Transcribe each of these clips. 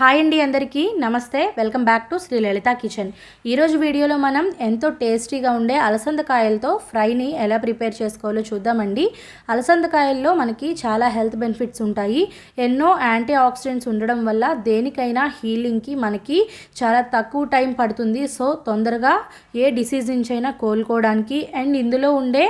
Hi అండి అందరికీ. నమస్తే. Welcome back to Shri Lalitha kitchen. ఈరోజు వీడియోలో మనం ఎంతో టేస్టీగా ఉండే అలసందకాయలతో ఫ్రైని ఎలా ప్రిపేర్ చేసుకోవాలో చూద్దామండి. అలసందకాయల్లో మనకి చాలా హెల్త్ బెనిఫిట్స్ ఉంటాయి. ఎన్నో యాంటీ ఆక్సిడెంట్స్ ఉండడం వల్ల దేనికైనా హీలింగ్కి మనకి చాలా తక్కువ టైం పడుతుంది. సో తొందరగా ఏ డిసీజ్ నుంచి అయినా కోలుకోవడానికి అండ్ ఇందులో ఉండే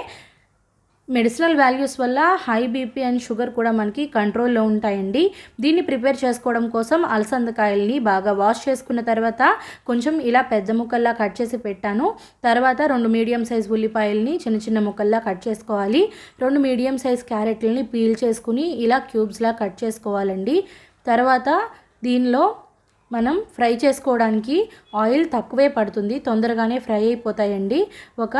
మెడిసినల్ వాల్యూస్ వల్ల హై బీపీ అండ్ షుగర్ కూడా మనకి కంట్రోల్లో ఉంటాయండి. దీన్ని ప్రిపేర్ చేసుకోవడం కోసం అలసందకాయల్ని బాగా వాష్ చేసుకున్న తర్వాత కొంచెం ఇలా పెద్ద ముక్కల్లా కట్ చేసి పెట్టాను. తర్వాత రెండు మీడియం సైజ్ ఉల్లిపాయల్ని చిన్న చిన్న ముక్కల్లా కట్ చేసుకోవాలి. రెండు మీడియం సైజ్ క్యారెట్లని పీల్ చేసుకుని ఇలా క్యూబ్స్లా కట్ చేసుకోవాలండి. తర్వాత దీనిలో మనం ఫ్రై చేసుకోవడానికి ఆయిల్ తక్కువే పడుతుంది తొందరగానే ఫ్రై అయిపోతాయండి. ఒక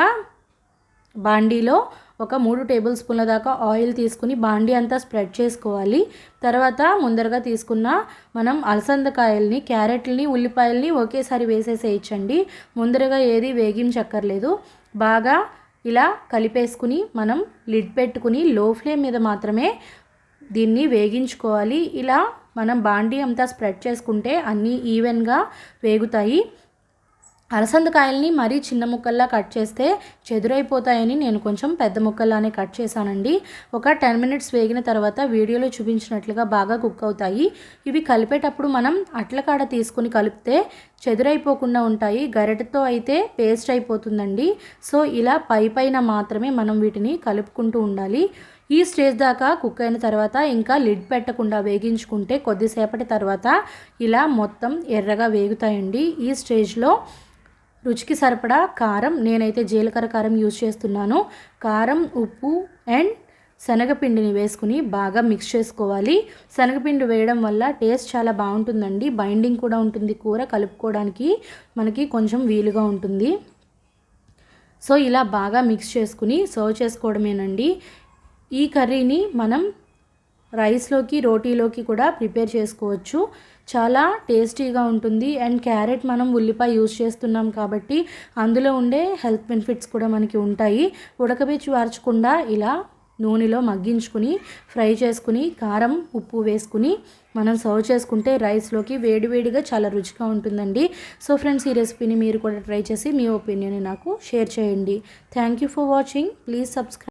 బాండీలో ఒక మూడు టేబుల్ స్పూన్ల దాకా ఆయిల్ తీసుకుని బాండి అంతా స్ప్రెడ్ చేసుకోవాలి. తర్వాత ముందరగా తీసుకున్న మనం అలసందకాయల్ని క్యారెట్లని ఉల్లిపాయల్ని ఒకేసారి వేసేసేయచ్చండి. ముందరగా ఏది వేగించక్కర్లేదు. బాగా ఇలా కలిపేసుకుని మనం లిడ్ పెట్టుకుని లో ఫ్లేమ్ మీద మాత్రమే దీన్ని వేగించుకోవాలి. ఇలా మనం బాండీ అంతా స్ప్రెడ్ చేసుకుంటే అన్నీ ఈవెన్గా వేగుతాయి. అలసందకాయల్ని మరీ చిన్న ముక్కల్లా కట్ చేస్తే చెదురైపోతాయని నేను కొంచెం పెద్ద ముక్కల్లానే కట్ చేశానండి. ఒక టెన్ మినిట్స్ వేగిన తర్వాత వీడియోలో చూపించినట్లుగా బాగా కుక్ అవుతాయి. ఇవి కలిపేటప్పుడు మనం అట్లకాడ తీసుకుని కలిపితే చెదురైపోకుండా ఉంటాయి. గరిటతో అయితే పేస్ట్ అయిపోతుందండి. సో ఇలా పై పైన మాత్రమే మనం వీటిని కలుపుకుంటూ ఉండాలి. ఈ స్టేజ్ దాకా కుక్ అయిన తర్వాత ఇంకా లిడ్ పెట్టకుండా వేగించుకుంటే కొద్దిసేపటి తర్వాత ఇలా మొత్తం ఎర్రగా వేగుతాయండి. ఈ స్టేజ్లో రుచికి సరిపడా కారం నేనైతే జీలకర్ర కారం యూజ్ చేస్తున్నాను. కారం ఉప్పు అండ్ శనగపిండిని వేసుకుని బాగా మిక్స్ చేసుకోవాలి. శనగపిండి వేయడం వల్ల టేస్ట్ చాలా బాగుంటుందండి. బైండింగ్ కూడా ఉంటుంది కూర కలుపుకోవడానికి. మనకి కొంచెం వీలుగా ఉంటుంది. సో ఇలా బాగా మిక్స్ చేసుకుని సర్వ్ చేసుకోవడమేనండి. ఈ కర్రీని మనం రైస్లోకి రోటీలోకి కూడా ప్రిపేర్ చేసుకోవచ్చు. చాలా టేస్టీగా ఉంటుంది. అండ్ క్యారెట్ మనం ఉల్లిపాయ యూజ్ చేస్తున్నాం కాబట్టి అందులో ఉండే హెల్త్ బెనిఫిట్స్ కూడా మనకి ఉంటాయి. ఉడకబెచ్చి వార్చకుండా ఇలా నూనెలో మగ్గించుకుని ఫ్రై చేసుకుని కారం ఉప్పు వేసుకుని మనం సర్వ్ చేసుకుంటే రైస్లోకి వేడివేడిగా చాలా రుచిగా ఉంటుందండి. సో ఫ్రెండ్స్ ఈ రెసిపీని మీరు కూడా ట్రై చేసి మీ ఒపీనియన్ నాకు షేర్ చేయండి. Thank you for watching. Please subscribe.